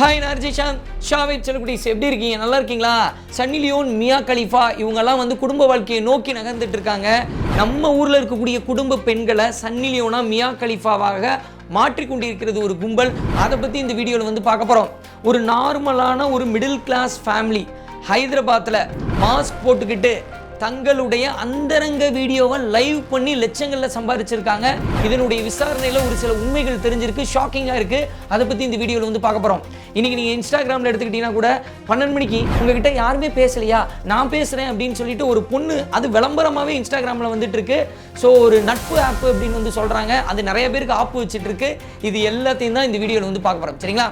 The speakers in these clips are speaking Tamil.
ஹாய் நான் அர்ஜிஷாந்த் ஷாவேத் செல்குடிஸ் எப்படி இருக்கீங்க? நல்லா இருக்கீங்களா? சன்னி லியோன் மியா கலிஃபா இவங்கெல்லாம் வந்து குடும்ப வாழ்க்கையை நோக்கி நகர்ந்துட்டு இருக்காங்க. நம்ம ஊரில் இருக்கக்கூடிய குடும்ப பெண்களை சன்னி லியோனா மியா கலிஃபாவாக மாற்றிக்கொண்டிருக்கிறது ஒரு கும்பல். அதை பற்றி இந்த வீடியோவில் வந்து பார்க்க போகிறோம் ஒரு நார்மலான ஒரு மிடில் கிளாஸ் ஃபேமிலி ஹைதராபாத்தில் மாஸ்க் போட்டுக்கிட்டு தங்களுடைய அந்தரங்க வீடியோவை லைவ் பண்ணி லட்சங்களில் சம்பாதிச்சிருக்காங்க இதனுடைய விசாரணையில் ஒரு சில உண்மைகள் தெரிஞ்சிருக்கு ஷாக்கிங்காக இருக்குது அதை பற்றி இந்த வீடியோவில் வந்து பார்க்க போகிறோம் இன்றைக்கி நீங்கள் இன்ஸ்டாகிராமில் எடுத்துக்கிட்டிங்கன்னா கூட பன்னெண்டு மணிக்கு உங்ககிட்ட யாருமே பேசலையா? நான் பேசுகிறேன் அப்படின்னு சொல்லிட்டு ஒரு பொண்ணு அது விளம்பரமாகவே இன்ஸ்டாகிராமில் வந்துட்டு இருக்கு ஸோ ஒரு நட்பு ஆப் அப்படின்னு வந்து சொல்கிறாங்க அது நிறைய பேருக்கு ஆப்பு வச்சுட்டு இருக்கு இது எல்லாத்தையும் தான் இந்த வீடியோவில் வந்து பார்க்க போகிறோம் சரிங்களா?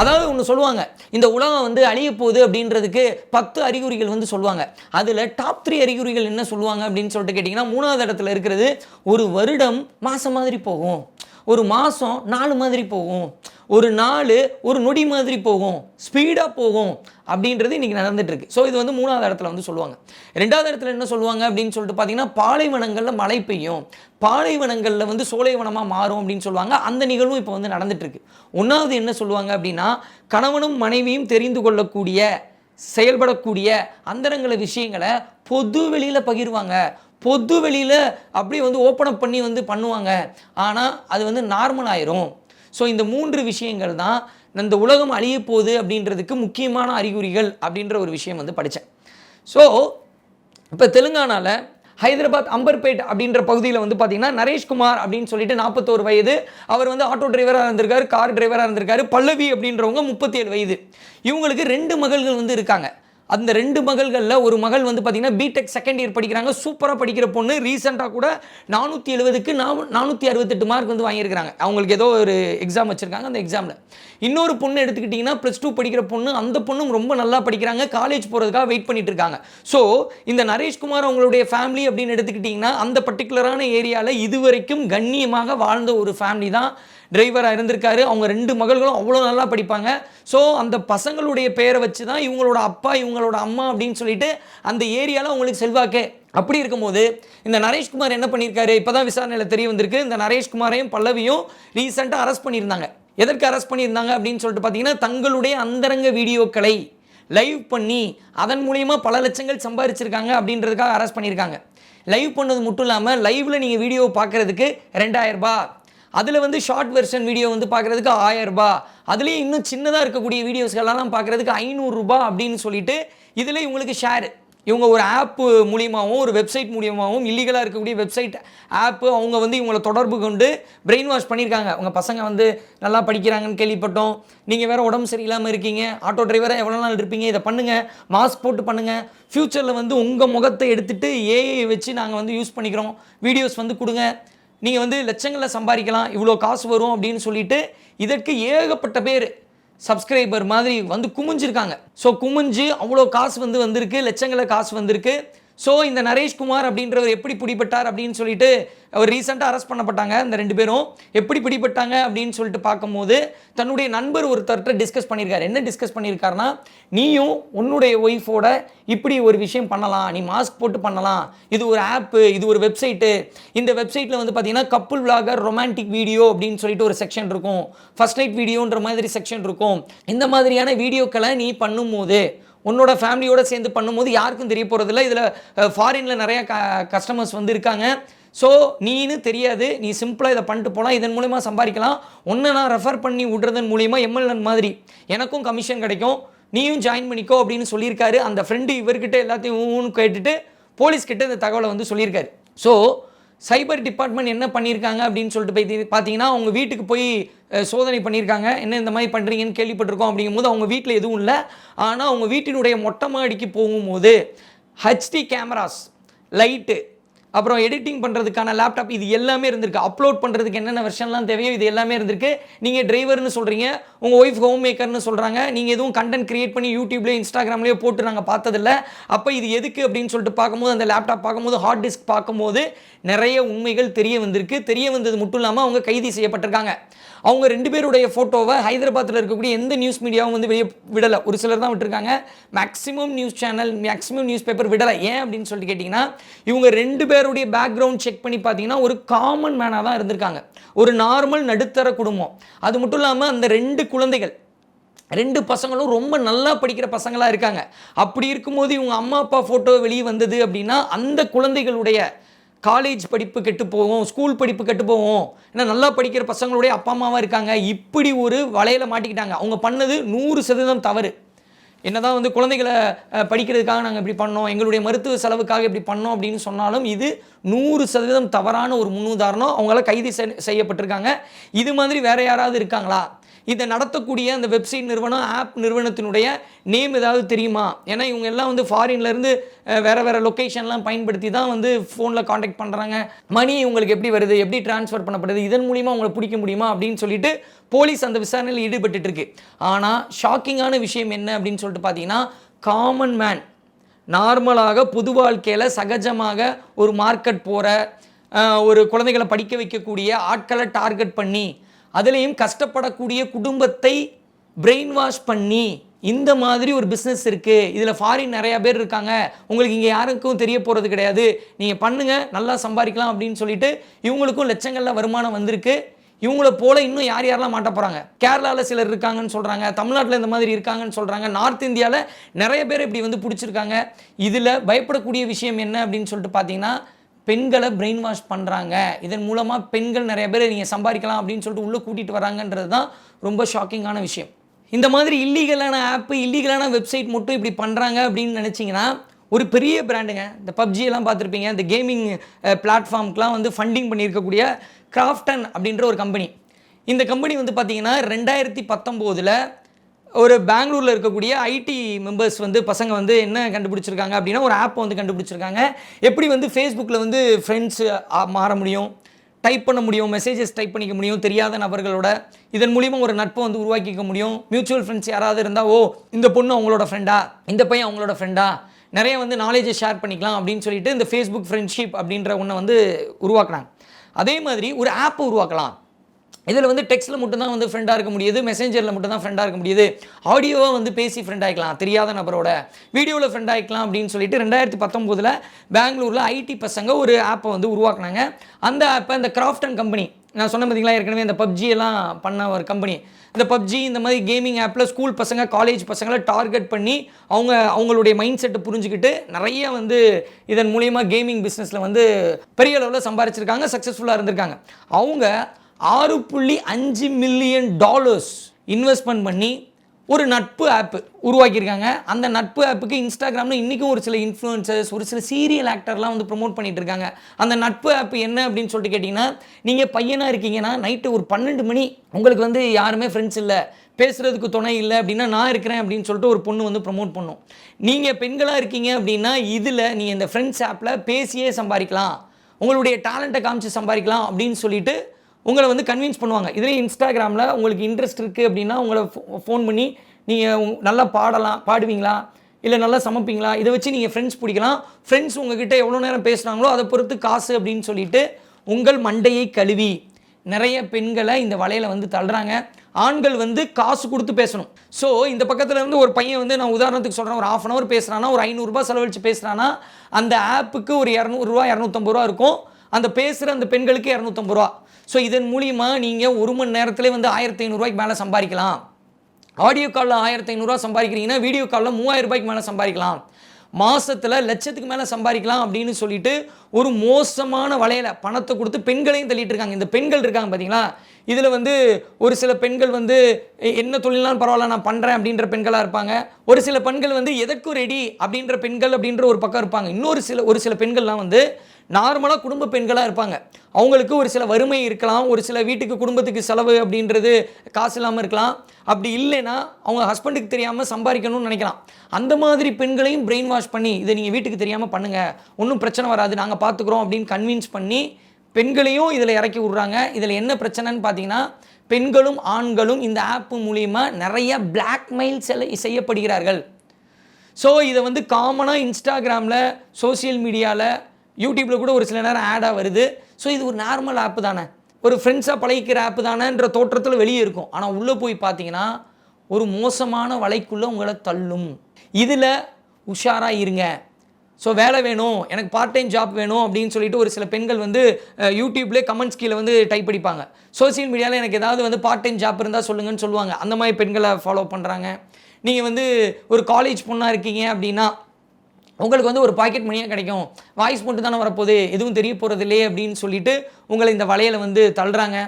அதாவது ஒன்று சொல்லுவாங்க இந்த உலகம் வந்து அழிய போகுது அப்படின்றதுக்கு பத்து அறிகுறிகள் வந்து சொல்லுவாங்க. அதில் டாப் த்ரீ அறிகுறிகள் என்ன சொல்லுவாங்க அப்படின்னு சொல்லிட்டு கேட்டிங்கன்னா மூணாவது இடத்துல இருக்கிறது ஒரு வருடம் மாதம் மாதிரி போகும். ஒரு மாதம் நாலு மாதிரி போகும். ஒரு நாள் ஒரு நொடி மாதிரி போகும். ஸ்பீடாக போகும். அப்படின்றது இன்றைக்கி நடந்துட்டு இருக்கு ஸோ இது வந்து மூணாவது இடத்துல வந்து சொல்லுவாங்க. ரெண்டாவது இடத்துல என்ன சொல்லுவாங்க அப்படின்னு சொல்லிட்டு பார்த்தீங்கன்னா பாலைவனங்களில் மழை பெய்யும். பாலைவனங்களில் வந்து சோலைவனமாக மாறும் அப்படின்னு சொல்லுவாங்க. அந்த நிகழ்வும் இப்போ வந்து நடந்துட்டு இருக்கு ஒன்றாவது என்ன சொல்லுவாங்க அப்படின்னா கணவனும் மனைவியும் தெரிந்து கொள்ளக்கூடிய செயல்படக்கூடிய அந்தரங்கள விஷயங்களை பொது வெளியில் பகிர்வாங்க. பொது வெளியில் அப்படியே வந்து ஓப்பன் அப் பண்ணி வந்து பண்ணுவாங்க. ஆனால் அது வந்து நார்மல் ஆயிரும். ஸோ இந்த மூன்று விஷயங்கள் தான் இந்த உலகம் அழிய போகுது அப்படின்றதுக்கு முக்கியமான அறிகுறிகள் அப்படின்ற ஒரு விஷயம் வந்து படித்தேன் ஸோ இப்போ தெலுங்கானாவில் ஹைதராபாத் அம்பர்பேட் அப்படின்ற பகுதியில் வந்து பார்த்தீங்கன்னா நரேஷ்குமார் அப்படின்னு சொல்லிட்டு நாற்பத்தோரு வயது. அவர் வந்து ஆட்டோ டிரைவராக இருந்திருக்காரு கார் டிரைவராக இருந்திருக்காரு. பல்லவி அப்படின்றவங்க முப்பத்தேழு வயது. இவங்களுக்கு ரெண்டு மகள்கள் வந்து இருக்காங்க. அந்த ரெண்டு மகள்களில் ஒரு மகள் வந்து பார்த்தீங்கன்னா பிடெக் செகண்ட் இயர் படிக்கிறாங்க. சூப்பராக படிக்கிற பொண்ணு. ரீசெண்டாக கூட நானூற்றி எழுபதுக்கு நான் நானூற்றி அறுபத்தெட்டு மார்க் வந்து வாங்கியிருக்கிறாங்க. அவங்களுக்கு ஏதோ ஒரு எக்ஸாம் வச்சுருக்காங்க அந்த எக்ஸாமில் இன்னொரு பொண்ணு எடுத்துக்கிட்டிங்கன்னா ப்ளஸ் டூ படிக்கிற பொண்ணு. அந்த பொண்ணும் ரொம்ப நல்லா படிக்கிறாங்க. காலேஜ் போகிறதுக்காக வெயிட் பண்ணிட்டு இருக்காங்க ஸோ இந்த நரேஷ்குமார் அவங்களுடைய ஃபேமிலி அப்படின்னு எடுத்துக்கிட்டிங்கன்னா அந்த பர்டிகுலரான ஏரியாவில் இதுவரைக்கும் கண்ணியமாக வாழ்ந்த ஒரு ஃபேமிலி தான் டிரைவராக இருந்திருக்காரு. அவங்க ரெண்டு மகள்களும் அவ்வளோ நல்லா படிப்பாங்க. ஸோ அந்த பசங்களுடைய பெயரை வச்சு தான் இவங்களோட அப்பா இவங்களோட அம்மா அப்படின்னு சொல்லிட்டு அந்த ஏரியாவில் அவங்களுக்கு செல்வாக்கே. அப்படி இருக்கும்போது இந்த நரேஷ்குமார் என்ன பண்ணியிருக்காரு? இப்போ தான் விசாரணையில் தெரிய வந்திருக்கு. இந்த நரேஷ்குமாரையும் பல்லவியும் ரீசெண்டாக அரெஸ்ட் பண்ணியிருந்தாங்க. எதற்கு அரெஸ்ட் பண்ணியிருந்தாங்க அப்படின்னு சொல்லிட்டு பார்த்தீங்கன்னா தங்களுடைய அந்தரங்க வீடியோக்களை லைவ் பண்ணி அதன் மூலயமா பல லட்சங்கள் சம்பாதிச்சிருக்காங்க அப்படின்றதுக்காக அரெஸ்ட் பண்ணியிருக்காங்க. லைவ் பண்ணது மட்டும் இல்லாமல் லைவில் நீங்கள் வீடியோ பார்க்குறதுக்கு ரெண்டாயிரம் ரூபாய். அதில் வந்து ஷார்ட் வெர்ஷன் வீடியோ வந்து பார்க்குறதுக்கு ஆயரூபா அதுலேயும் இன்னும் சின்னதாக இருக்கக்கூடிய வீடியோஸ்களெல்லாம் பார்க்குறதுக்கு ஐநூறுரூபா அப்படின்னு சொல்லிட்டு இதில் இவங்களுக்கு ஷேர் இவங்க ஒரு ஆப்பு மூலியமாகவும் ஒரு வெப்சைட் மூலியமாகவும் இல்லீகலாக இருக்கக்கூடிய வெப்சைட் ஆப்பு அவங்க வந்து இவங்களை தொடர்பு கொண்டு பிரெயின் வாஷ் பண்ணியிருக்காங்க. உங்கள் பசங்க வந்து நல்லா படிக்கிறாங்கன்னு கேள்விப்பட்டோம். நீங்கள் வேறு உடம்பு சரியில்லாமல் இருக்கீங்க. ஆட்டோ டிரைவராக எவ்வளோ நாள் இருப்பீங்க? இதை பண்ணுங்கள் மாஸ்க் போட்டு பண்ணுங்கள் ஃப்யூச்சரில் வந்து உங்கள் முகத்தை எடுத்துகிட்டு ஏஐ வச்சு நாங்கள் வந்து யூஸ் பண்ணிக்கிறோம். வீடியோஸ் வந்து கொடுங்க. நீங்கள் வந்து லட்சங்களில் சம்பாதிக்கலாம் இவ்வளோ காசு வரும் அப்படின்னு சொல்லிட்டு இதற்கு ஏகப்பட்ட பேர் சப்ஸ்கிரைபர் மாதிரி வந்து குமிஞ்சிருக்காங்க. ஸோ குமிஞ்சு அவ்வளோ காசு வந்து வந்திருக்கு லட்சங்களில் காசு வந்திருக்கு. ஸோ இந்த நரேஷ்குமார் அப்படின்றவர் எப்படி பிடிபட்டார் அப்படின்னு சொல்லிட்டு அவர் ரீசெண்டாக அரெஸ்ட் பண்ணப்பட்டாங்க இந்த ரெண்டு பேரும். எப்படி பிடிபட்டாங்க அப்படின்னு சொல்லிட்டு பார்க்கும்போது தன்னுடைய நண்பர் ஒருத்தர்கிட்ட டிஸ்கஸ் பண்ணியிருக்காரு. என்ன டிஸ்கஸ் பண்ணியிருக்காருன்னா நீயும் உன்னுடைய ஒய்ஃபோட இப்படி ஒரு விஷயம் பண்ணலாம். நீ மாஸ்க் போட்டு பண்ணலாம். இது ஒரு ஆப்பு இது ஒரு வெப்சைட்டு இந்த வெப்சைட்டில் வந்து பார்த்தீங்கன்னா கப்புள் விளாகர் ரொமான்டிக் வீடியோ அப்படின்னு சொல்லிட்டு ஒரு செக்ஷன் இருக்கும். ஃபர்ஸ்ட் நைட் வீடியோன்ற மாதிரி செக்ஷன் இருக்கும். இந்த மாதிரியான வீடியோக்களை நீ பண்ணும்போது உன்னோட ஃபேமிலியோட சேர்ந்து பண்ணும்போது யாருக்கும் தெரிய போகிறதில்ல இதில் ஃபாரினில் நிறையா க கஸ்டமர்ஸ் வந்து இருக்காங்க ஸோ நீனு தெரியாது. நீ சிம்பிளாக இதை பண்ணிட்டு போகலாம் இதன் மூலிமா சம்பாதிக்கலாம். ஒன்று நான் ரெஃபர் பண்ணி விடுறதன் மூலிமா எம்எல்என் மாதிரி எனக்கும் கமிஷன் கிடைக்கும். நீயும் ஜாயின் பண்ணிக்கோ அப்படின்னு சொல்லியிருக்காரு. அந்த ஃப்ரெண்டு இவர்கிட்ட எல்லாத்தையும் ஊன்னு கேட்டுட்டு போலீஸ்கிட்ட இந்த தகவலை வந்து சொல்லியிருக்காரு. ஸோ சைபர் டிபார்ட்மெண்ட் என்ன பண்ணியிருக்காங்க அப்படின்னு சொல்லிட்டு போய் பார்த்தீங்கன்னா அவங்க வீட்டுக்கு போய் சோதனை பண்ணியிருக்காங்க என்ன இந்த மாதிரி பண்ணுறீங்கன்னு கேள்விப்பட்டிருக்கோம் அப்படிங்கும்போது அவங்க வீட்டில் எதுவும் இல்லை. ஆனால் அவங்க வீட்டினுடைய மொட்டை மாடிக்கு போகும்போது ஹச்டி கேமராஸ் லைட்டு அப்புறம் எடிட்டிங் பண்ணுறதுக்கான லேப்டாப் இது எல்லாமே இருந்திருக்கு. அப்லோட் பண்ணுறதுக்கு என்னென்ன வெர்ஷன்லாம் தேவையோ இது எல்லாமே இருந்திருக்கு. நீங்கள் டிரைவர்னு சொல்கிறீங்க உங்கள் ஒய்ஃப் ஹோம் மேக்கர்னு சொல்கிறாங்க நீங்கள் எதுவும் கண்டென்ட் கிரியேட் பண்ணி யூடியூப்லேயே இன்ஸ்டாகிராம்லேயே போட்டு நாங்கள் பார்த்ததில்ல. அப்போ இது எதுக்கு அப்படின்னு சொல்லிட்டு பார்க்கும்போது அந்த லேப்டாப் பார்க்கும்போது ஹார்ட் டிஸ்க் பார்க்கும்போது நிறைய உண்மைகள் தெரிய வந்திருக்கு. தெரிய வந்தது மட்டும் இல்லாமல் அவங்க கைது செய்யப்பட்டிருக்காங்க. அவங்க ரெண்டு பேருடைய ஃபோட்டோவை ஹைதராபாத்தில் இருக்கக்கூடிய எந்த நியூஸ் மீடியாவும் வந்து வெளியே விடலை. ஒரு சிலர் தான் விட்டுருக்காங்க. Maximum news channel maximum news paper விடலை. ஏன் அப்படின்னு சொல்லிட்டு கேட்டிங்கன்னா இவங்க ரெண்டு பேர் பேருடைய பேக்ரவுண்ட் செக் பண்ணி பார்த்தீங்கன்னா ஒரு காமன் மேனாக தான் இருந்திருக்காங்க. ஒரு நார்மல் நடுத்தர குடும்பம். அது மட்டும் இல்லாமல் அந்த ரெண்டு குழந்தைகள் ரெண்டு பசங்களும் ரொம்ப நல்லா படிக்கிற பசங்களாக இருக்காங்க. அப்படி இருக்கும்போது இவங்க அம்மா அப்பா ஃபோட்டோ வெளியே வந்தது அப்படின்னா அந்த குழந்தைகளுடைய காலேஜ் படிப்பு கெட்டு போகும் ஸ்கூல் படிப்பு கெட்டு போவோம் ஏன்னா நல்லா படிக்கிற பசங்களுடைய அப்பா அம்மாவாக இருக்காங்க. இப்படி ஒரு வலையில மாட்டிக்கிட்டாங்க. அவங்க பண்ணது நூறு சதவீதம் தவறு. என்னதான் வந்து குழந்தைகளை படிக்கிறதுக்காக நாங்கள் இப்படி பண்ணோம் எங்களுடைய மருத்துவ செலவுக்காக இப்படி பண்ணோம் அப்படின்னு சொன்னாலும் இது நூறு சதவீதம் தவறான ஒரு முன்னுதாரணம். அவங்களாம் கைது செய்யப்பட்டிருக்காங்க. இது மாதிரி வேற யாராவது இருக்காங்களா? இதை நடத்தக்கூடிய அந்த வெப்சைட் நிறுவனம் ஆப் நிறுவனத்தினுடைய நேம் ஏதாவது தெரியுமா? ஏன்னா இவங்க எல்லாம் வந்து ஃபாரின்லேருந்து வேறு வேறு லொக்கேஷன்லாம் பயன்படுத்தி தான் வந்து ஃபோனில் காண்டாக்ட் பண்ணுறாங்க மணி இவங்களுக்கு எப்படி வருது? எப்படி டிரான்ஸ்ஃபர் பண்ணப்படுது? இதன் மூலிமா உங்களை பிடிக்க முடியுமா? அப்படின்னு சொல்லிட்டு போலீஸ் அந்த விசாரணையில் ஈடுபட்டுட்டு இருக்கு. ஆனால் ஷாக்கிங்கான விஷயம் என்ன அப்படின்னு சொல்லிட்டு பார்த்தீங்கன்னா காமன் மேன் நார்மலாக பொது வாழ்க்கையில் சகஜமாக ஒரு மார்க்கெட் போகிற ஒரு குழந்தைகளை படிக்க வைக்கக்கூடிய ஆட்களை டார்கெட் பண்ணி அதுலேயும் கஷ்டப்படக்கூடிய குடும்பத்தை பிரெயின் வாஷ் பண்ணி இந்த மாதிரி ஒரு பிஸ்னஸ் இருக்குது இதில் ஃபாரின் நிறையா பேர் இருக்காங்க. உங்களுக்கு இங்கே யாருக்கும் தெரிய போகிறது கிடையாது. நீங்கள் பண்ணுங்கள் நல்லா சம்பாதிக்கலாம் அப்படின்னு சொல்லிட்டு இவங்களுக்கும் லட்சங்களில் வருமானம் வந்திருக்கு. இவங்கள போல இன்னும் யார் யாரெல்லாம் மாட்ட போகிறாங்க கேரளாவில் சிலர் இருக்காங்கன்னு சொல்கிறாங்க தமிழ்நாட்டில் இந்த மாதிரி இருக்காங்கன்னு சொல்கிறாங்க நார்த் இந்தியாவில் நிறைய பேர் இப்படி வந்து பிடிச்சிருக்காங்க. இதில் பயப்படக்கூடிய விஷயம் என்ன அப்படின்னு சொல்லிட்டு பார்த்தீங்கன்னா பெண்களை பிரெயின் வாஷ் பண்ணுறாங்க இதன் மூலமாக பெண்கள் நிறைய பேர் நீங்கள் சம்பாதிக்கலாம் அப்படின்னு சொல்லிட்டு உள்ளே கூட்டிகிட்டு வராங்கன்றது தான் ரொம்ப ஷாக்கிங்கான விஷயம். இந்த மாதிரி இல்லீகலான ஆப்பு இல்லீகலான வெப்சைட் மட்டும் இப்படி பண்ணுறாங்க அப்படின்னு நினச்சிங்கன்னா ஒரு பெரிய பிராண்டுங்க இந்த பப்ஜியெல்லாம் பார்த்துருப்பீங்க இந்த கேமிங் பிளாட்ஃபார்ம்க்கெலாம் வந்து ஃபண்டிங் பண்ணியிருக்கக்கூடிய கிராஃப்டன் அப்படின்ற ஒரு கம்பெனி இந்த கம்பெனி வந்து பார்த்தீங்கன்னா ரெண்டாயிரத்தி பத்தொம்போதில் ஒரு பெங்களூரில் இருக்கக்கூடிய ஐடி மெம்பர்ஸ் வந்து பசங்க வந்து என்ன கண்டுபிடிச்சிருக்காங்க அப்படின்னா ஒரு ஆப்பை வந்து கண்டுபிடிச்சிருக்காங்க. எப்படி வந்து ஃபேஸ்புக்கில் வந்து ஃப்ரெண்ட்ஸ் மாற முடியும்? டைப் பண்ண முடியும் மெசேஜஸ் டைப் பண்ணிக்க முடியும் தெரியாத நபர்களோட. இதன் மூலிமா ஒரு நட்பை வந்து உருவாக்கிக்க முடியும். மியூச்சுவல் ஃப்ரெண்ட்ஸ் யாராவது இருந்தால் ஓ இந்த பொண்ணு அவங்களோட ஃப்ரெண்டா இந்த பையன் அவங்களோட ஃப்ரெண்டா நிறைய வந்து நாலேஜை ஷேர் பண்ணிக்கலாம் அப்படின்னு சொல்லிட்டு இந்த ஃபேஸ்புக் ஃப்ரெண்ட்ஷிப் அப்படின்ற ஒன்றை வந்து உருவாக்குனாங்க அதே மாதிரி ஒரு ஆப்பை உருவாக்கலாம். இதில் வந்து டெக்ஸ்ட்டில் மட்டும்தான் வந்து ஃப்ரெண்டாக இருக்க முடியுது மெசேஞ்சரில் மட்டும்தான் ஃப்ரெண்டாக இருக்க முடியுது. ஆடியோவாக வந்து பேசி ஃப்ரெண்ட் ஆகிக்கலாம் தெரியாத நபரோட. வீடியோவில் ஃப்ரெண்ட் ஆகிக்கலாம் அப்படின்னு சொல்லிட்டு ரெண்டாயிரத்தி பத்தொம்போதில் பெங்களூரில் ஐடி பசங்க ஒரு ஆப்பை வந்து உருவாக்குனாங்க. அந்த ஆப்பை இந்த கிராஃப்டன் கம்பெனி நான் சொன்ன பார்த்தீங்களா ஏற்கனவே இந்த பப்ஜி எல்லாம் பண்ண ஒரு கம்பெனி இந்த பப்ஜி இந்த மாதிரி கேமிங் ஆப்பில் ஸ்கூல் பசங்க காலேஜ் பசங்களை டார்கெட் பண்ணி அவங்க அவங்களுடைய மைண்ட் செட்டை புரிஞ்சுக்கிட்டு நிறைய வந்து இதன் மூலியமாக கேமிங் பிஸ்னஸில் வந்து பெரிய அளவில் சம்பாரிச்சிருக்காங்க சக்ஸஸ்ஃபுல்லாக இருந்திருக்காங்க. அவங்க ஆறு புள்ளி அஞ்சு மில்லியன் டாலர்ஸ் இன்வெஸ்ட்மெண்ட் பண்ணி ஒரு நட்பு ஆப் உருவாக்கியிருக்காங்க. அந்த நட்பு ஆப்புக்கு இன்ஸ்டாகிராமில் இன்றைக்கும் ஒரு சில இன்ஃப்ளூயன்சர்ஸ் ஒரு சில சீரியல் ஆக்டர்லாம் வந்து ப்ரோமோட் பண்ணிகிட்டு இருக்காங்க அந்த நட்பு ஆப் என்ன அப்படின்னு சொல்லிட்டு கேட்டிங்கன்னா நீங்கள் பையனாக இருக்கீங்கன்னா நைட்டு ஒரு பன்னெண்டு மணி உங்களுக்கு வந்து யாருமே ஃப்ரெண்ட்ஸ் இல்லை பேசுகிறதுக்கு துணை இல்லை அப்படின்னா நான் இருக்கிறேன் அப்படின்னு சொல்லிட்டு ஒரு பொண்ணு வந்து ப்ரொமோட் பண்ணும். நீங்கள் பெண்களாக இருக்கீங்க அப்படின்னா இதில் நீங்கள் இந்த ஃப்ரெண்ட்ஸ் ஆப்பில் பேசியே சம்பாதிக்கலாம். உங்களுடைய டேலண்ட்டை காமிச்சு சம்பாதிக்கலாம் அப்படின்னு சொல்லிட்டு உங்களை வந்து கன்வின்ஸ் பண்ணுவாங்க. இதுலேயும் இன்ஸ்டாகிராமில் உங்களுக்கு இன்ட்ரெஸ்ட் இருக்குது அப்படின்னா உங்களை ஃபோன் பண்ணி நீங்கள் நல்லா பாடலாம் பாடுவீங்களா? இல்லை நல்லா சமைப்பீங்களா? இதை வச்சு நீங்கள் ஃப்ரெண்ட்ஸ் பிடிக்கலாம். ஃப்ரெண்ட்ஸ் உங்ககிட்ட எவ்வளோ நேரம் பேசுகிறாங்களோ அதை பொறுத்து காசு அப்படின்னு சொல்லிட்டு உங்கள் மண்டையை கழுவி. நிறைய பெண்களை இந்த வலையில் வந்து தள்ளுறாங்க. ஆண்கள் வந்து காசு கொடுத்து பேசணும். ஸோ இந்த பக்கத்தில் இருந்து ஒரு பையன் வந்து நான் உதாரணத்துக்கு சொல்கிறேன் ஒரு ஆஃப் அன் ஹவர் பேசுகிறானா ஒரு ஐநூறுரூபா செலவழித்து பேசுகிறானா அந்த ஆப்புக்கு ஒரு இரநூறுவா இரநூத்தம்பது ரூபா இருக்கும். அந்த பேசுகிற அந்த பெண்களுக்கு இரநூத்தம்பது ரூபா ஸோ இதன் மூலிமா நீங்கள் ஒரு மணி நேரத்திலே வந்து ஆயிரத்தி ஐநூறுரூவாய்க்கு மேலே சம்பாதிக்கலாம். ஆடியோ காலில் ஆயிரத்தி ஐநூறுரூவா சம்பாதிக்கிறீங்கன்னா வீடியோ காலில் மூவாயிரம் ரூபாய்க்கு மேலே சம்பாதிக்கலாம். மாதத்தில் லட்சத்துக்கு மேலே சம்பாதிக்கலாம் அப்படின்னு சொல்லிட்டு ஒரு மோசமான வலையில் பணத்தை கொடுத்து பெண்களையும் தள்ளிட்டு இருக்காங்க. இந்த பெண்கள் இருக்காங்க பார்த்தீங்களா இதில் வந்து ஒரு சில பெண்கள் வந்து என்ன தொழிலாம் பரவாயில்ல நான் பண்ணுறேன் அப்படின்ற பெண்களாக இருப்பாங்க. ஒரு சில பெண்கள் வந்து எதற்கும் ரெடி அப்படின்ற பெண்கள் அப்படின்ற ஒரு பக்கம் இருப்பாங்க. இன்னொரு சில ஒரு சில பெண்கள்லாம் வந்து நார்மலாக குடும்ப பெண்களாக இருப்பாங்க. அவங்களுக்கு ஒரு சில வறுமை இருக்கலாம் ஒரு சில வீட்டுக்கு குடும்பத்துக்கு செலவு அப்படின்றது காசு இல்லாமல் இருக்கலாம். அப்படி இல்லைன்னா அவங்க ஹஸ்பண்டுக்கு தெரியாமல் சம்பாதிக்கணும்னு நினைக்கலாம். அந்த மாதிரி பெண்களையும் பிரெயின் வாஷ் பண்ணி இதை நீங்கள் வீட்டுக்கு தெரியாமல் பண்ணுங்கள் ஒன்றும் பிரச்சனை வராது. நாங்கள் பார்த்துக்குறோம் அப்படின்னு கன்வின்ஸ் பண்ணி பெண்களையும் இதில் இறக்கி விட்றாங்க. இதில் என்ன பிரச்சனைன்னு பார்த்தீங்கன்னா பெண்களும் ஆண்களும் இந்த ஆப் மூலிமா நிறைய பிளாக்மெயில் செல செய்யப்படுகிறார்கள். ஸோ இதை வந்து காமனாக இன்ஸ்டாகிராமில் சோஷியல் மீடியாவில் யூடியூப்பில் கூட ஒரு சில நேரம் ஆடாக வருது. ஸோ இது ஒரு நார்மல் ஆப்பு தானே. ஒரு ஃப்ரெண்ட்ஸாக பழகிக்கிற ஆப்பு தானேன்ற தோற்றத்தில் வெளியே இருக்கும். ஆனால் உள்ளே போய் பார்த்தீங்கன்னா ஒரு மோசமான வலைக்குள்ளே உங்களை தள்ளும். இதில் உஷாராக இருங்க. ஸோ வேலை வேணும். எனக்கு பார்ட் டைம் ஜாப் வேணும் அப்படின்னு சொல்லிட்டு ஒரு சில பெண்கள் வந்து யூடியூப்லேயே கமெண்ட்ஸ் கீழே வந்து டைப் அடிப்பாங்க. சோஷியல் மீடியாவில் எனக்கு ஏதாவது வந்து பார்ட் டைம் ஜாப் இருந்தால் சொல்லுங்கன்னு சொல்லுவாங்க. அந்த மாதிரி பெண்களை ஃபாலோ பண்ணுறாங்க நீங்கள் வந்து ஒரு காலேஜ் பொண்ணாக இருக்கீங்க அப்படின்னா உங்களுக்கு வந்து ஒரு பாக்கெட் மணியாக கிடைக்கும். வாய்ஸ் மட்டும் தானே வரப்போகுது. எதுவும் தெரிய போகிறது இல்லையே அப்படின்னு சொல்லிட்டு உங்களை இந்த வலையில் வந்து தள்ளுறாங்க.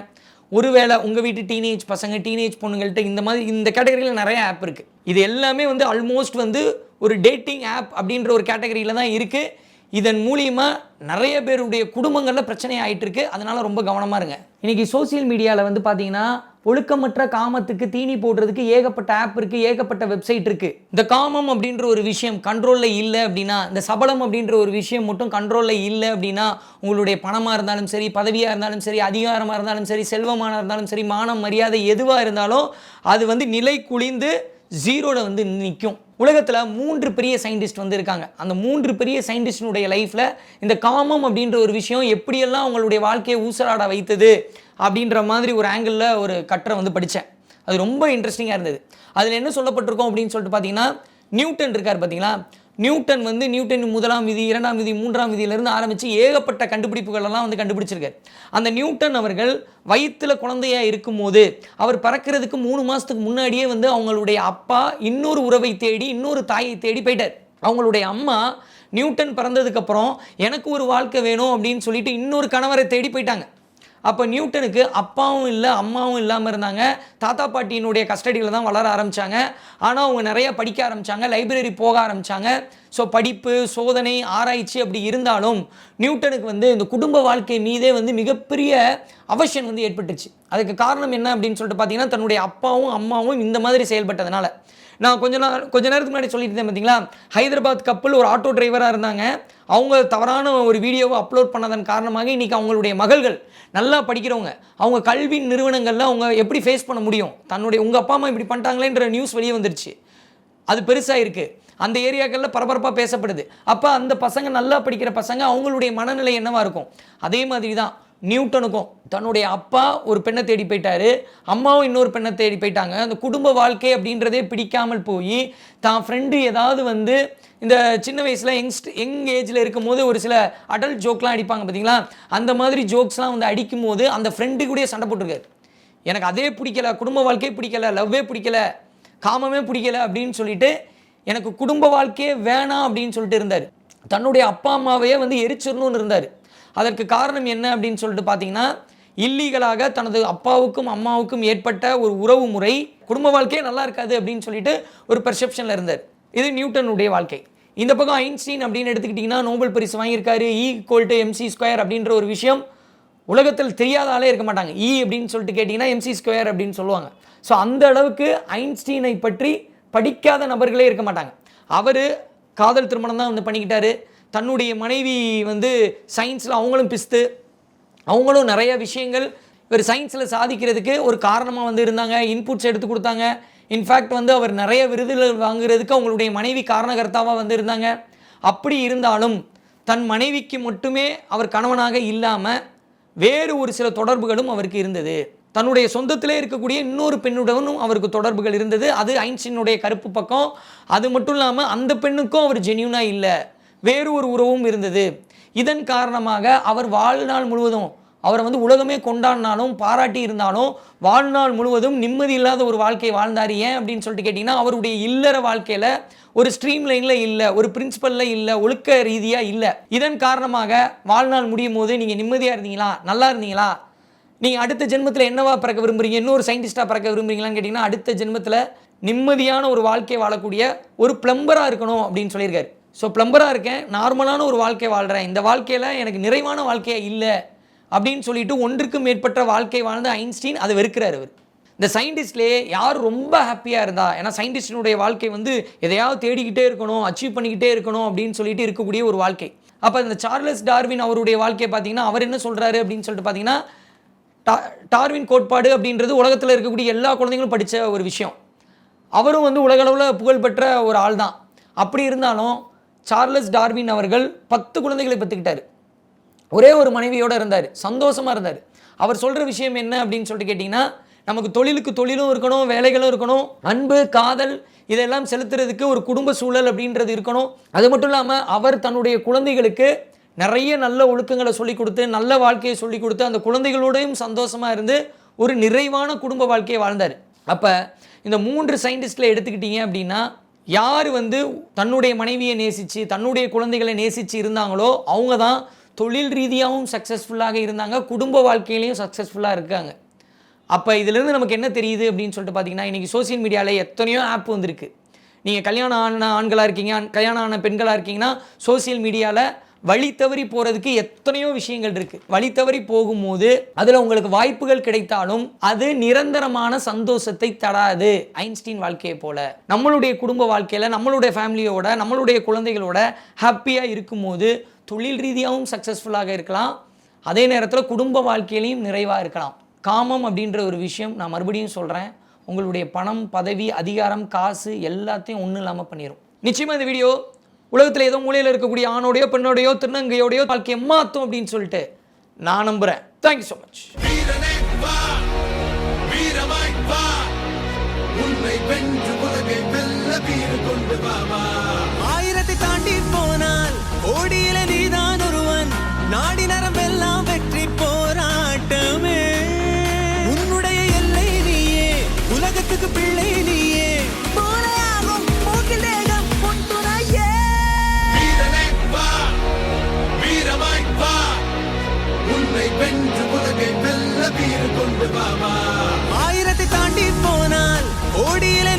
ஒருவேளை உங்கள் வீட்டு டீனேஜ் பசங்க டீனேஜ் பொண்ணுங்கள்ட்ட இந்த மாதிரி இந்த கேட்டகரியில் நிறைய ஆப் இருக்குது இது எல்லாமே வந்து ஆல்மோஸ்ட் வந்து ஒரு டேட்டிங் ஆப் அப்படின்ற ஒரு கேட்டகரியில் தான் இருக்குது இதன் மூலியமா நிறைய பேருடைய குடும்பங்களில் பிரச்சனை ஆயிட்டு இருக்கு. அதனால ரொம்ப கவனமாக இருங்க. இன்னைக்கு சோஷியல் மீடியாவில் வந்து பார்த்தீங்கன்னா ஒழுக்கமற்ற காமத்துக்கு தீனி போடுறதுக்கு ஏகப்பட்ட ஆப் இருக்கு ஏகப்பட்ட வெப்சைட் இருக்குது இந்த காமம் அப்படின்ற ஒரு விஷயம் கண்ட்ரோலில் இல்லை அப்படின்னா இந்த சபலம் அப்படின்ற ஒரு விஷயம் மட்டும் கண்ட்ரோலில் இல்லை அப்படின்னா உங்களுடைய பணமாக இருந்தாலும் சரி பதவியாக இருந்தாலும் சரி அதிகாரமாக இருந்தாலும் சரி செல்வமான இருந்தாலும் சரி மானம் மரியாதை எதுவாக இருந்தாலும் அது வந்து நிலை குளிந்து ஜீரோவில் வந்து நிற்கும் உலகத்தில் மூன்று பெரிய சயின்டிஸ்ட் வந்து இருக்காங்க. அந்த மூன்று பெரிய சயின்டிஸ்டினுடைய லைஃப்பில் இந்த காமம் அப்படின்ற ஒரு விஷயம் எப்படியெல்லாம் அவங்களுடைய வாழ்க்கையை ஊசலாட வைத்தது அப்படின்ற மாதிரி ஒரு ஆங்கிளில் ஒரு கட்டுரை வந்து படித்தேன். அது ரொம்ப இன்ட்ரெஸ்டிங்காக இருந்தது. அதில் என்ன சொல்லப்பட்டிருக்கோம் அப்படின்னு சொல்லிட்டு பார்த்தீங்கன்னா நியூட்டன் இருக்கார் பார்த்தீங்களா? நியூட்டன் வந்து நியூட்டன் முதலாம் விதி இரண்டாம் விதி மூன்றாம் விதியிலிருந்து ஆரம்பித்து ஏகப்பட்ட கண்டுபிடிப்புகளெல்லாம் வந்து கண்டுபிடிச்சிருக்காரு. அந்த நியூட்டன் அவர்கள் வயிற்றில் குழந்தையாக இருக்கும்போது அவர் பறக்கிறதுக்கு மூணு மாதத்துக்கு முன்னாடியே வந்து அவங்களுடைய அப்பா இன்னொரு உறவை தேடி இன்னொரு தாயை தேடி போயிட்டார். அவங்களுடைய அம்மா நியூட்டன் பிறந்ததுக்கப்புறம் எனக்கு ஒரு வாழ்க்கை வேணும் அப்படின்னு சொல்லிட்டு இன்னொரு கணவரை தேடி போயிட்டாங்க. அப்போ நியூட்டனுக்கு அப்பாவும் இல்லை அம்மாவும் இல்லாமல் இருந்தாங்க. தாத்தா பாட்டியினுடைய கஸ்டடியில் தான் வளர ஆரம்பித்தாங்க ஆனால் அவங்க நிறைய படிக்க ஆரம்பித்தாங்க லைப்ரரி போக ஆரம்பித்தாங்க ஸோ படிப்பு சோதனை ஆராய்ச்சி அப்படி இருந்தாலும் நியூட்டனுக்கு வந்து இந்த குடும்ப வாழ்க்கை மீதே வந்து மிகப்பெரிய அவசியம் வந்து ஏற்பட்டுச்சு அதுக்கு காரணம் என்ன அப்படின்னு சொல்லிட்டு பார்த்தீங்கன்னா தன்னுடைய அப்பாவும் அம்மாவும் இந்த மாதிரி செயல்பட்டதுனால. நான் கொஞ்ச நாள் கொஞ்ச நேரத்துக்கு முன்னாடி சொல்லிட்டு இருந்தேன் பார்த்தீங்களா ஹைதராபாத் கப்பல் ஒரு ஆட்டோ டிரைவராக இருந்தாங்க. அவங்க தவறான ஒரு வீடியோவை அப்லோட் பண்ணதன் காரணமாக இன்றைக்கி அவங்களுடைய மகள்கள் நல்லா படிக்கிறவங்க. அவங்க கல்வி நிறுவனங்களில் அவங்க எப்படி ஃபேஸ் பண்ண முடியும்? தன்னுடைய உங்கள் அப்பா அம்மா இப்படி பண்ணிட்டாங்களேன்ற நியூஸ் வெளியே வந்துருச்சு. அது பெருசாக இருக்குது அந்த ஏரியாக்களில் பரபரப்பாக பேசப்படுது. அப்போ அந்த பசங்க நல்லா படிக்கிற பசங்க அவங்களுடைய மனநிலை என்னவாக இருக்கும்? அதே மாதிரி தான் நியூட்டனுக்கும் தன்னுடைய அப்பா ஒரு பெண்ணை தேடி போயிட்டாரு அம்மாவும் இன்னொரு பெண்ணை தேடி போயிட்டாங்க. அந்த குடும்ப வாழ்க்கை அப்படின்றதே பிடிக்காமல் போய் தான் ஃப்ரெண்டு ஏதாவது வந்து இந்த சின்ன வயசில் யங்ஸ்ட் யங் ஏஜில் இருக்கும்போது ஒரு சில அடல்ட் ஜோக்லாம் அடிப்பாங்க பார்த்தீங்களா அந்த மாதிரி ஜோக்ஸ்லாம் வந்து அடிக்கும் போது அந்த ஃப்ரெண்டு கூட சண்டை போட்டிருக்காரு. எனக்கு அதே பிடிக்கல குடும்ப வாழ்க்கையே பிடிக்கல லவ்வே பிடிக்கல காமமே பிடிக்கல அப்படின்னு சொல்லிட்டு எனக்கு குடும்ப வாழ்க்கையே வேணாம் அப்படின்னு சொல்லிட்டு இருந்தார். தன்னுடைய அப்பா அம்மாவையே வந்து எரிச்சிடணும்னு இருந்தார். அதற்கு காரணம் என்ன அப்படின்னு சொல்லிட்டு பார்த்தீங்கன்னா இல்லீகலாக தனது அப்பாவுக்கும் அம்மாவுக்கும் ஏற்பட்ட ஒரு உறவு முறை குடும்ப வாழ்க்கையே நல்லா இருக்காது அப்படின்னு சொல்லிட்டு ஒரு பெர்செப்ஷனில் இருந்தார். இது நியூட்டனுடைய வாழ்க்கை. இந்த பக்கம் ஐன்ஸ்டீன் அப்படின்னு எடுத்துக்கிட்டிங்கன்னா நோபல் பரிசு வாங்கியிருக்காரு. ஈ கோல்ட்டு எம்சி ஸ்கொயர் அப்படின்ற ஒரு விஷயம் உலகத்தில் தெரியாத ஆளே இருக்க மாட்டாங்க. இ அப்படின்னு சொல்லிட்டு கேட்டிங்கன்னா எம்சி ஸ்கொயர் அப்படின்னு சொல்லுவாங்க. ஸோ அந்த அளவுக்கு ஐன்ஸ்டீனை பற்றி படிக்காத நபர்களே இருக்க மாட்டாங்க. அவர் காதல் திருமணம் தான் வந்து பண்ணிக்கிட்டாரு. தன்னுடைய மனைவி வந்து சயின்ஸில் அவங்களும் பிஸ்து. அவங்களும் நிறைய விஷயங்கள் இவர் சயின்ஸில் சாதிக்கிறதுக்கு ஒரு காரணமாக வந்து இருந்தாங்க. இன்புட்ஸ் எடுத்து கொடுத்தாங்க. இன்ஃபேக்ட் வந்து அவர் நிறைய விருதுகள் வாங்குறதுக்கு அவங்களுடைய மனைவி காரணகர்த்தாவாக வந்து இருந்தாங்க. அப்படி இருந்தாலும் தன் மனைவிக்கு மட்டுமே அவர் கணவனாக இல்லாமல் வேறு ஒரு சில தொடர்புகளும் அவருக்கு இருந்தது. தன்னுடைய சொந்தத்திலே இருக்கக்கூடிய இன்னொரு பெண்ணுடனும் அவருக்கு தொடர்புகள் இருந்தது. அது ஐன்ஸ்டீனுடைய கருப்பு பக்கம். அது மட்டும் இல்லாமல் அந்த பெண்ணுக்கும் அவர் ஜென்யூனாக இல்லை. வேறு ஒரு உறவும் இருந்தது. இதன் காரணமாக அவர் வாழ்நாள் முழுவதும் அவரை வந்து உலகமே கொண்டாடினாலும் பாராட்டி இருந்தாலும் வாழ்நாள் முழுவதும் நிம்மதி இல்லாத ஒரு வாழ்க்கை வாழ்ந்தார். ஏன் அப்படின்னு சொல்லிட்டு கேட்டிங்கன்னா அவருடைய இல்லற வாழ்க்கையில் ஒரு ஸ்ட்ரீம் லைனில் இல்லை ஒரு பிரின்சிபலில் இல்லை ஒழுக்க ரீதியாக இல்லை. இதன் காரணமாக வாழ்நாள் முடியும் போது நீங்கள் நிம்மதியாக இருந்தீங்களா? நல்லா இருந்தீங்களா? நீங்கள் அடுத்த ஜென்மத்தில் என்னவா பிறக்க விரும்புறீங்க? இன்னொரு சயின்டிஸ்டாக பிறக்க விரும்புறீங்களான்னு கேட்டிங்கன்னா அடுத்த ஜென்மத்தில் நிம்மதியான ஒரு வாழ்க்கை வாழக்கூடிய ஒரு பிளம்பராக இருக்கணும் அப்படின்னு சொல்லியிருக்காரு. ஸோ பிளம்பராக இருக்கேன். நார்மலான ஒரு வாழ்க்கை வாழ்கிறேன் இந்த வாழ்க்கையில் எனக்கு நிறைவான வாழ்க்கையாக இல்லை அப்படின்னு சொல்லிட்டு ஒன்றுக்கு மேற்பட்ட வாழ்க்கை வாழ்ந்த ஐன்ஸ்டீன் அதை வெறுக்கிறார் அவர். இந்த சயின்டிஸ்ட்லேயே யார் ரொம்ப ஹாப்பியாக இருந்தா ஏன்னா சயின்டிஸ்டினுடைய வாழ்க்கை வந்து எதையாவது தேடிக்கிட்டே இருக்கணும் அச்சீவ் பண்ணிக்கிட்டே இருக்கணும் அப்படின்னு சொல்லிட்டு இருக்கக்கூடிய ஒரு வாழ்க்கை. அப்போ இந்த சார்லஸ் டார்வின் அவருடைய வாழ்க்கையை பார்த்தீங்கன்னா அவர் என்ன சொல்கிறாரு அப்படின்னு சொல்லிட்டு பார்த்தீங்கன்னா டா- டார்வின் கோட்பாடு அப்படின்றது உலகத்தில் இருக்கக்கூடிய எல்லா குழந்தைங்களும் படித்த ஒரு விஷயம். அவரும் வந்து உலகளவில் புகழ்பெற்ற ஒரு ஆள் தான் அப்படி இருந்தாலும் சார்லஸ் டார்வின் அவர்கள் பத்து குழந்தைகளை பெற்றுக்கிட்டார். ஒரே ஒரு மனைவியோடு இருந்தார். சந்தோஷமாக இருந்தார். அவர் சொல்கிற விஷயம் என்ன அப்படின்னு சொல்லிட்டு கேட்டிங்கன்னா நமக்கு தொழிலுக்கு தொழிலும் இருக்கணும் வேலைகளும் இருக்கணும் அன்பு காதல் இதெல்லாம் செலுத்துறதுக்கு ஒரு குடும்ப சூழல் அப்படின்றது இருக்கணும். அது மட்டும் இல்லாமல் அவர் தன்னுடைய குழந்தைகளுக்கு நிறைய நல்ல ஒழுக்கங்களை சொல்லிக் கொடுத்து நல்ல வாழ்க்கையை சொல்லிக் கொடுத்து அந்த குழந்தைகளோடையும் சந்தோஷமாக இருந்து ஒரு நிறைவான குடும்ப வாழ்க்கையை வாழ்ந்தார். அப்போ இந்த மூன்று சயின்டிஸ்டில் எடுத்துக்கிட்டீங்க அப்படின்னா யார் வந்து தன்னுடைய மனைவியை நேசித்து தன்னுடைய குழந்தைகளை நேசித்து இருந்தாங்களோ அவங்க தான் தொழில் ரீதியாகவும் சக்ஸஸ்ஃபுல்லாக இருந்தாங்க குடும்ப வாழ்க்கையிலையும் சக்ஸஸ்ஃபுல்லாக இருக்காங்க. அப்போ இதுலேருந்து நமக்கு என்ன தெரியுது அப்படின்னு சொல்லிட்டு பார்த்தீங்கன்னா இன்றைக்கி சோஷியல் மீடியாவில் எத்தனையோ ஆப் வந்திருக்கு. நீங்கள் கல்யாணம் ஆன ஆண்களாக இருக்கீங்க கல்யாணம் ஆன பெண்களாக இருக்கீங்கன்னா சோஷியல் மீடியாவில் வழி தவறி போகிறதுக்கு எத்தனையோ விஷயங்கள் இருக்குது வழி தவறி போகும்போது அதில் உங்களுக்கு வாய்ப்புகள் கிடைத்தாலும் அது நிரந்தரமான சந்தோஷத்தை தராது. ஐன்ஸ்டீன் வாழ்க்கையை போல. நம்மளுடைய குடும்ப வாழ்க்கையில் நம்மளுடைய ஃபேமிலியோட நம்மளுடைய குழந்தைகளோட ஹாப்பியாக இருக்கும்போது தொழில் ரீதியாகவும் சக்ஸஸ்ஃபுல்லாக இருக்கலாம். அதே நேரத்தில் குடும்ப வாழ்க்கையிலையும் நிறைவாக இருக்கலாம். காமம் அப்படின்ற ஒரு விஷயம் நான் மறுபடியும் சொல்கிறேன் உங்களுடைய பணம் பதவி அதிகாரம் காசு எல்லாத்தையும் ஒன்றும் இல்லாமல் பண்ணிடும் நிச்சயமாக இந்த வீடியோ உலகத்தில் ஏதோ மூலையில் இருக்கக்கூடிய ஆணோடையோ பெண்ணோடையோ திருநங்கையோடையோ வாழ்க்கையை மாற்றும் அப்படின்னு சொல்லிட்டு நான் நம்புகிறேன் தேங்க்யூ ஸோ மச் ஆயிரத்தை தாண்டி போனால் கோடியில நீதான் ஒருவன். நாடி நரம்பெல்லாம் வெற்றி போராட்டமே. உன்னுடைய எல்லை நீயே உலகத்துக்கு பிள்ளை கொண்டு ஆயிரத்தை தாண்டி போனால் ஓடியில